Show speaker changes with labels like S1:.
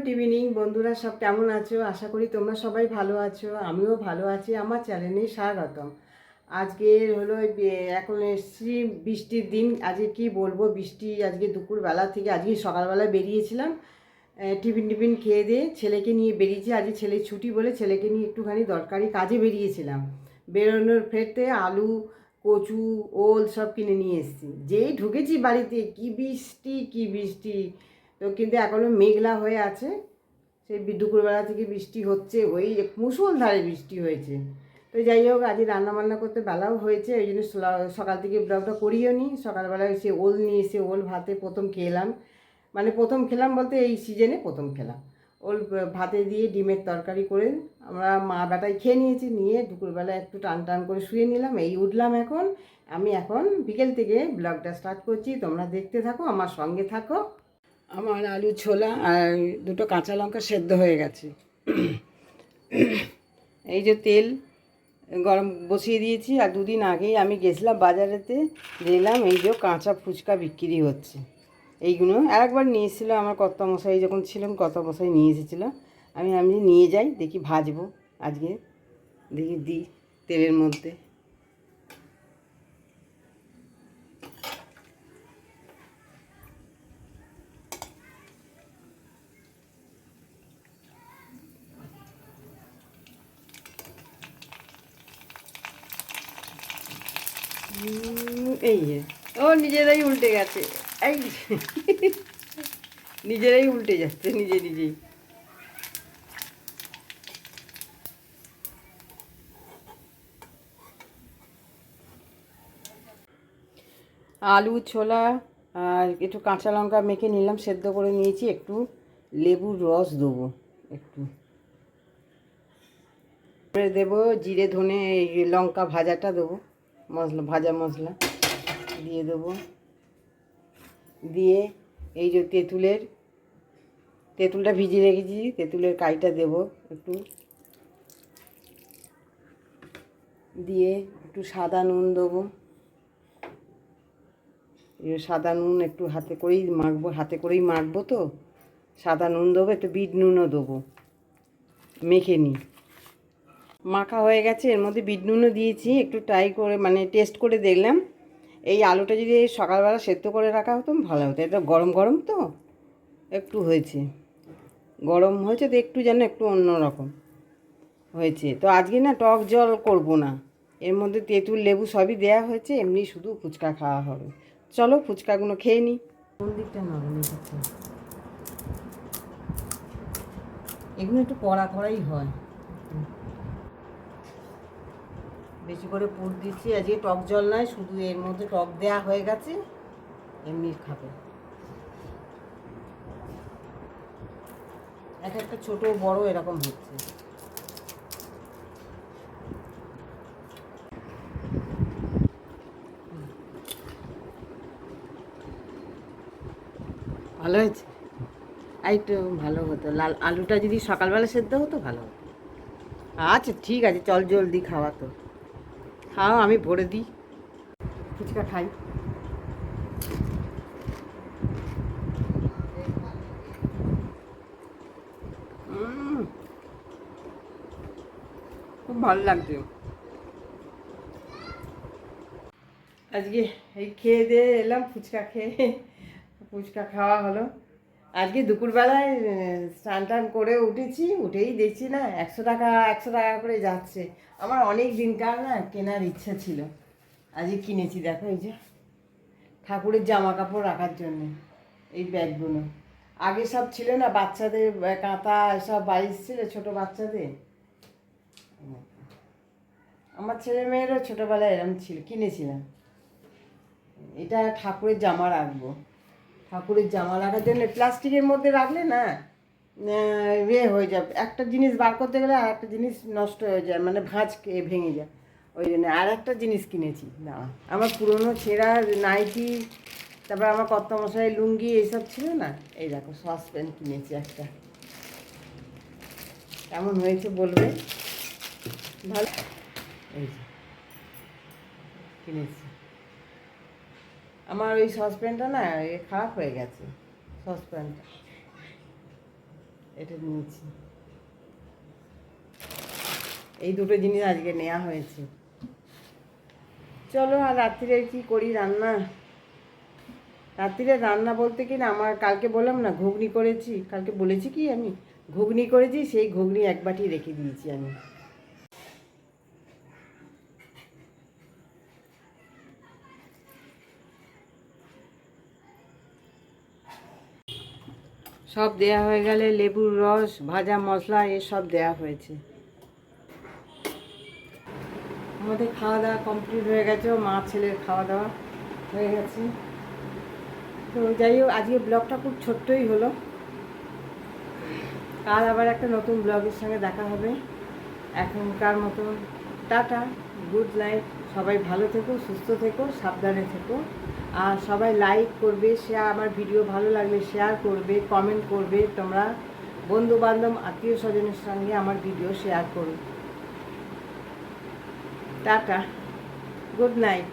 S1: Good evening বন্ধুরা সব কেমন আছো? আশা করি তোমরা সবাই ভালো আছো। আমিও ভালো আছি। আমার চ্যানেলে স্বাগতম। আজকে হলো এখন এসছি বৃষ্টির দিন। আজকে কি বলব, বৃষ্টি আজকে দুপুরবেলা থেকে আজকে সকালবেলা বেরিয়েছিলাম। টিফিন টিফিন খেয়ে দিয়ে ছেলেকে নিয়ে বেরিয়েছি। আজকে ছেলের ছুটি বলে ছেলেকে নিয়ে একটুখানি দরকারি কাজে বেরিয়েছিলাম। বেরোনোর ফেরতে আলু, কচু, ওল সব কিনে নিয়ে এসেছি। যেই ঢুকেছি বাড়িতে, কি বৃষ্টি কি বৃষ্টি। তো কিন্তু এখনও মেঘলা হয়ে আছে। সেই দুপুরবেলা থেকে বৃষ্টি হচ্ছে, ওই মুসলধারে বৃষ্টি হয়েছে। তো যাই হোক আজ রান্না বান্না করতে বেলাও হয়েছে ওই জন্য সকাল থেকে ব্লগটা করিও নি। সকালবেলায় সে ওল নিয়ে এসে, ওল ভাতে প্রথম খেলাম। মানে প্রথম খেলাম বলতে এই সিজনে প্রথম খেলাম। ওল ভাতে দিয়ে ডিমের তরকারি করে আমরা মা বেটায় খেয়ে নিয়েছি, নিয়ে দুপুরবেলা একটু টান টান করে শুয়ে নিলাম, এই উঠলাম এখন। আমি এখন বিকেল থেকে ব্লগটা স্টার্ট করছি, তোমরা দেখতে থাকো, আমার সঙ্গে থাকো। আমার আলু ছোলা আর দুটো কাঁচা লঙ্কা সেদ্ধ হয়ে গেছে। এই যে তেল গরম বসিয়ে দিয়েছি আর দুদিন আগেই আমি গেছিলাম বাজারেতে, দেখলাম এই যে কাঁচা ফুচকা বিক্রি হচ্ছে। এইগুলো আরেকবার নিয়েছিল আমার কত মশাই যখন ছিলাম কত মশাই নিয়ে এসেছিল। আমি আমি নিয়ে যাই, দেখি ভাজবো আজকে, দেখি দিই তেলের মধ্যে। এই ও, নিজেরাই উল্টে গেছে। এই। নিজেরাই উল্টে যাচ্ছে, নিজে নিজেই। আলু, ছোলা আর একটু কাঁচা লঙ্কা মেখে নিলাম, সেদ্ধ করে নিয়েছি। একটু লেবুর রস দেবো, একটু। দেবো জিরে, ধনে, এই লঙ্কা ভাজাটা দেবো। মশলা, ভাজা মশলা দিয়ে দেবো। দিয়ে এই যে তেঁতুলের, তেঁতুলটা ভিজিয়ে রেখেছি, তেঁতুলের কাইটা দেবো একটু। দিয়ে একটু সাদা নুন দেবো। এই সাদা নুন একটু হাতে করেই মাখবো, হাতে করেই মাখবো তো। সাদা নুন দেবো, একটু বিট নুনও দেবো। মেখে নিই। মাখা হয়ে গেছে, এর মধ্যে বিট নুনও দিয়েছি, একটু ট্রাই করে মানে টেস্ট করে দেখলাম। এই আলুটা যদি সকালবেলা সেদ্ধ করে রাখা হতো, ভালো হতো। এটা গরম গরম তো, একটু হয়েছে। গরম হয়েছে তো একটু যেন একটু অন্যরকম হয়েছে। তো আজকে না টক জল করব না। এর মধ্যে তেঁতুল, লেবু সবই দেয়া হয়েছে, এমনি শুধু ফুচকা খাওয়া হবে। চলো ফুচকাগুলো খেয়ে নিই কোন দিকটা নরম এগুলো একটু কড়া কড়াই হয়। বেশি করে পুর দিচ্ছি। আজকে টক জল নয় শুধু এর মধ্যে টক দেয়া হয়ে গেছে, এমনি খাবে। এক একটা ছোট বড় এরকম হচ্ছে। ভালো হয়েছে? আর একটু ভালো হতো। লাল আলুটা যদি সকালবেলা সেদ্ধ হতো, ভালো হতো। আচ্ছা ঠিক আছে, চল জলদি খাওয়া তো। খাও, আমি ভরে দিই। ফুচকা খাই। খুব ভালো লাগছে। আজকে এই খেয়ে দিয়ে এলাম, ফুচকা খেয়ে, ফুচকা খাওয়া হলো। আজকে দুপুরবেলায় স্নান টান করে উঠেছি, উঠেই দেখছি না একশো টাকা একশো টাকা করে যাচ্ছে। আমার অনেক দিনকার না কেনার ইচ্ছা ছিল। আজকে কিনেছি, দেখো এই যে, ঠাকুরের জামা কাপড় রাখার জন্য, এই ব্যাগগুলো। আগে সব ছিল না বাচ্চাদের কাঁথা, সব বাইশ ছিল ছোটো বাচ্চাদের। আমার ছেলে মেয়েরও ছোটোবেলায় এরম ছিল, কিনেছিলাম। এটা ঠাকুরের জামা রাখব। ঠাকুরের জামা রাখার জন্য প্লাস্টিকের মধ্যে রাখলে না ইয়ে হয়ে যাবে একটা জিনিস বার করতে গেলে আর একটা জিনিস নষ্ট হয়ে যায় মানে ভাঁজ ভেঙে যায়। ওই জন্য আর একটা জিনিস কিনেছি না আমার পুরনো ছেঁড়া নাইটি, তারপর আমার কত মশাই লুঙ্গি এইসব ছিল না, এই দেখো সসপ্যান কিনেছি একটা। কেমন হয়েছে বলবে? ভালো। এই কিনেছি। আমার ওই সসপ্যানটা না খারাপ হয়ে গেছে সসপ্যানটা এটা নিয়েছি। এই দুটো জিনিস আজকে নেওয়া হয়েছে। চলো, আর রাত্রিরে কি করি রান্না? রাত্রিরে রান্না বলতে কি না, আমার কালকে বললাম না, ঘুগনি করেছি। কালকে বলেছি কি আমি? ঘুগনি করেছি, সেই ঘুগনি এক বাটি রেখে দিয়েছি আমি। সব দেয়া হয়ে গেলে লেবুর রস, ভাজা মশলা এসব দেয়া হয়েছে। আমাদের খাওয়া দাওয়া কমপ্লিট হয়ে গেছে মা ছেলের খাওয়া দাওয়া হয়ে গেছে। তো যাই হোক, আজকে ব্লগটা খুব ছোট্টই হলো। কাল আবার একটা নতুন ব্লগের সঙ্গে দেখা হবে। এখনকার মতো টাটা, গুড লাইফ সবাই ভালো থেকো, সুস্থ থেকো, সাবধানে থেকো। আর সবাই লাইক করবে শেয়ার আমার ভিডিও ভালো লাগলে শেয়ার করবে কমেন্ট করবে, তোমরা বন্ধু বান্ধব আত্মীয় স্বজনের সঙ্গে আমার ভিডিও শেয়ার করো। Tata good night